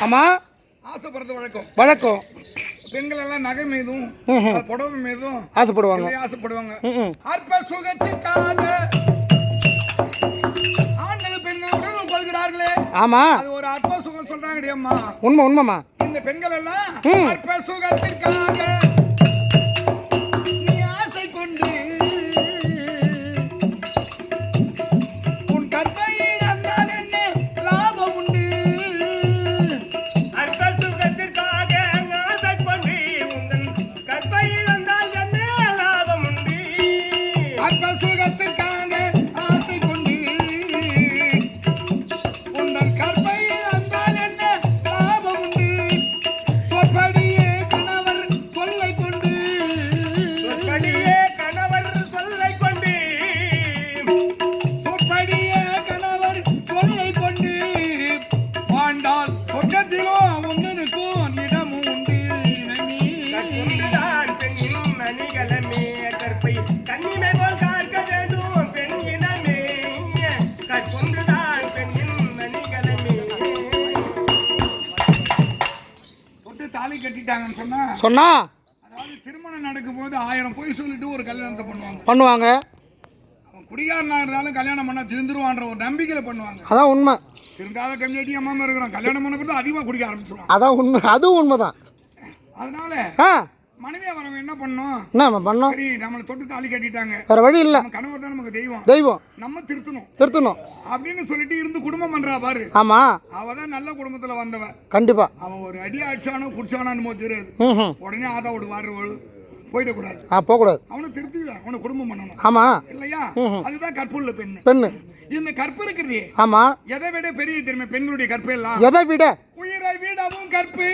பெண்கள் எல்லாம் ஆமா. ஆசைப்படுறது வழக்கம். வழக்கம். பெண்கள் எல்லாம் நகை மீதும். புடவை மீதும் ஆசைப்படுவாங்க. ஆசைப்படுவாங்க. அற்ப சுகத்திற்காக ஆண்கள் பெண்கள் கொள்கிறார்களே. ஆமா. அது ஒரு அற்ப சுகம் சொல்றாங்கடி அம்மா. உண்மை உண்மைமா இந்த பெண்கள் எல்லாம். அற்ப சுகத்திற்காக கட்டிட்டாங்கன்னு சொன்னா சொன்னா? அதாவது திருமணம் நடக்கும்போது ஆயிரம் பொய் சொல்லிட்டு ஒரு கல்யாணத்தை பண்ணுவாங்க. பண்ணுவாங்க. அவன் குடிகாரனா இருந்தாலும் கல்யாணம் பண்ணா திருந்துருவான்ற ஒரு நம்பிக்கையில பண்ணுவாங்க. அதான் உண்மை. திருந்தாத கம்யூனிட்டி அம்மா இருக்கிறோம் கல்யாணம் பண்ண பிறகு அதிகமாக குடிக்க ஆரம்பிச்சிருவான். அதான் உண்மை. அதுவும் உண்மைதான். அதனால மனைவியா வரவன் என்ன பண்ணும் என்ன பண்ணோம் சரி நம்மளை தொட்டு தாலி கட்டிட்டாங்க. வேற வழி இல்லை. கணவர் தான் நமக்கு தெய்வம். தெய்வம். நம்ம திருத்தணும். திருத்தணும். அப்படின்னு சொல்லிட்டு இருந்து குடும்பம் பண்றா பாரு. ஆமா. அவ தான் நல்ல குடும்பத்துல வந்தவன் கண்டிப்பா. அவன் ஒரு அடி அடிச்சானோ குடிச்சானோ தெரியாது. உடனே ஆதா விடு வாரு போயிடக்கூடாது ஆ போகக்கூடாது அவனை திருத்திதான் அவனை குடும்பம் பண்ணணும். ஆமா. இல்லையா? அதுதான் கற்புள்ள பெண்ணு. பெண்ணு. இந்த கற்பு இருக்கிறதே ஆமா. எதை விட பெரிய தெரியுமா? பெண்களுடைய கற்பு எல்லாம். எதை விட? உயிரை விடவும் கற்பு.